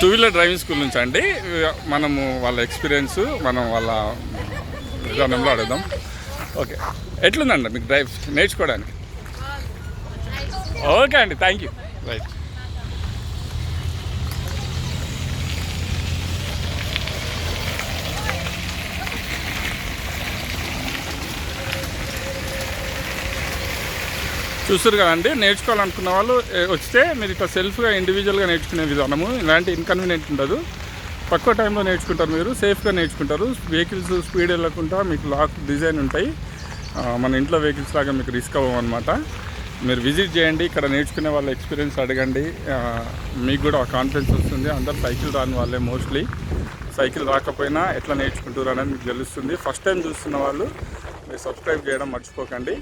Two wheeler driving school నుంచి అండి? మనము వాళ్ళ ఎక్స్పీరియన్స్ మనం వాళ్ళ విధానంలో అడుగుదాం. ఓకే. ఎట్లుందండి మీకు డ్రైవ్ నేర్చుకోవడానికి? ఓకే అండి థ్యాంక్ యూ రైట్. చూస్తారు కదండి నేర్చుకోవాలనుకున్న వాళ్ళు వస్తే మీరు ఇట్లా సెల్ఫ్గా ఇండివిజువల్గా నేర్చుకునే విధానము ఇలాంటి ఇన్కన్వీనియంట్ ఉండదు. తక్కువ టైంలో నేర్చుకుంటారు మీరు సేఫ్గా నేర్చుకుంటారు. వెహికల్స్ స్పీడ్ వెళ్ళకుండా మీకు లాక్ డిజైన్ ఉంటాయి. మన ఇంట్లో వెహికల్స్ లాగా మీకు రిస్క్ అవ్వమన్నమాట మీరు విజిట్ చేయండి ఇక్కడ నేర్చుకునే వాళ్ళ ఎక్స్పీరియన్స్ అడగండి. మీకు కూడా కాన్ఫిడెన్స్ వస్తుంది. అందరు సైకిల్ రాని వాళ్ళే మోస్ట్లీ సైకిల్ రాకపోయినా ఎట్లా నేర్చుకుంటారు అనేది మీకు తెలుస్తుంది. ఫస్ట్ టైం చూస్తున్న వాళ్ళు మీరు సబ్స్క్రైబ్ చేయడం మర్చిపోకండి.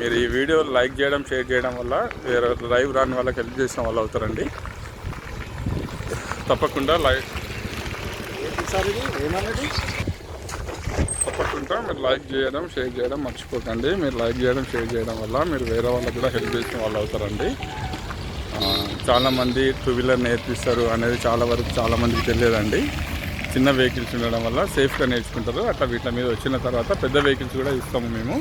మీరు ఈ వీడియో లైక్ చేయడం షేర్ చేయడం వల్ల వేరే లైవ్ రాని వాళ్ళకి హెల్ప్ చేసిన వాళ్ళు అవుతారండి. తప్పకుండా లైక్ సార్ తప్పకుండా మీరు లైక్ చేయడం షేర్ చేయడం మర్చిపోకండి. మీరు లైక్ చేయడం షేర్ చేయడం వల్ల మీరు వేరే వాళ్ళకి కూడా హెల్ప్ చేసిన వాళ్ళు అవుతారండి. చాలామంది టూ వీలర్ నేర్పిస్తారు అనేది చాలా వరకు చాలామందికి తెలియదండి. చిన్న వెహికల్స్ ఉండడం వల్ల సేఫ్గా నేర్చుకుంటారు. అట్లా వీటి మీద వచ్చిన తర్వాత పెద్ద వెహికల్స్ కూడా ఇస్తాము మేము.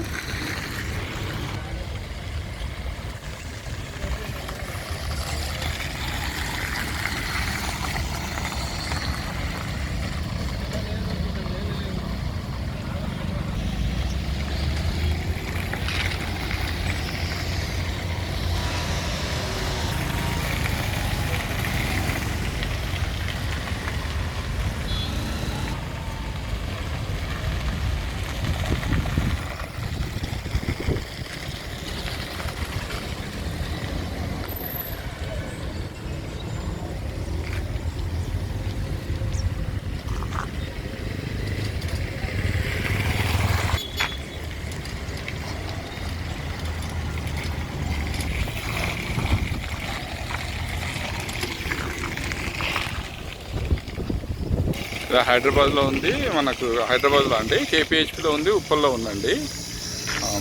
హైదరాబాద్లో ఉంది. మనకు హైదరాబాద్లో అండి. కేపీహెచ్పిలో ఉంది ఉప్పల్లో ఉందండి.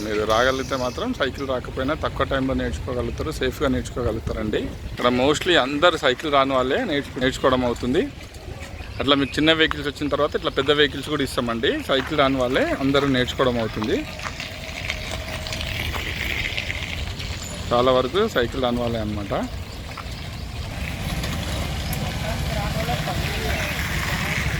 మీరు రాగలిగితే మాత్రం సైకిల్ రాకపోయినా తక్కువ టైంలో నేర్చుకోగలుగుతారు సేఫ్గా నేర్చుకోగలుగుతారండి. ఇక్కడ మోస్ట్లీ అందరు సైకిల్ రాని వాళ్ళే నేర్చు నేర్చుకోవడం అవుతుంది. అట్లా మీకు చిన్న వెహికల్స్ వచ్చిన తర్వాత ఇట్లా పెద్ద వెహికల్స్ కూడా ఇస్తామండి. సైకిల్ రాని వాళ్ళే అందరూ నేర్చుకోవడం అవుతుంది. చాలా వరకు సైకిల్ రాని వాళ్ళే అనమాట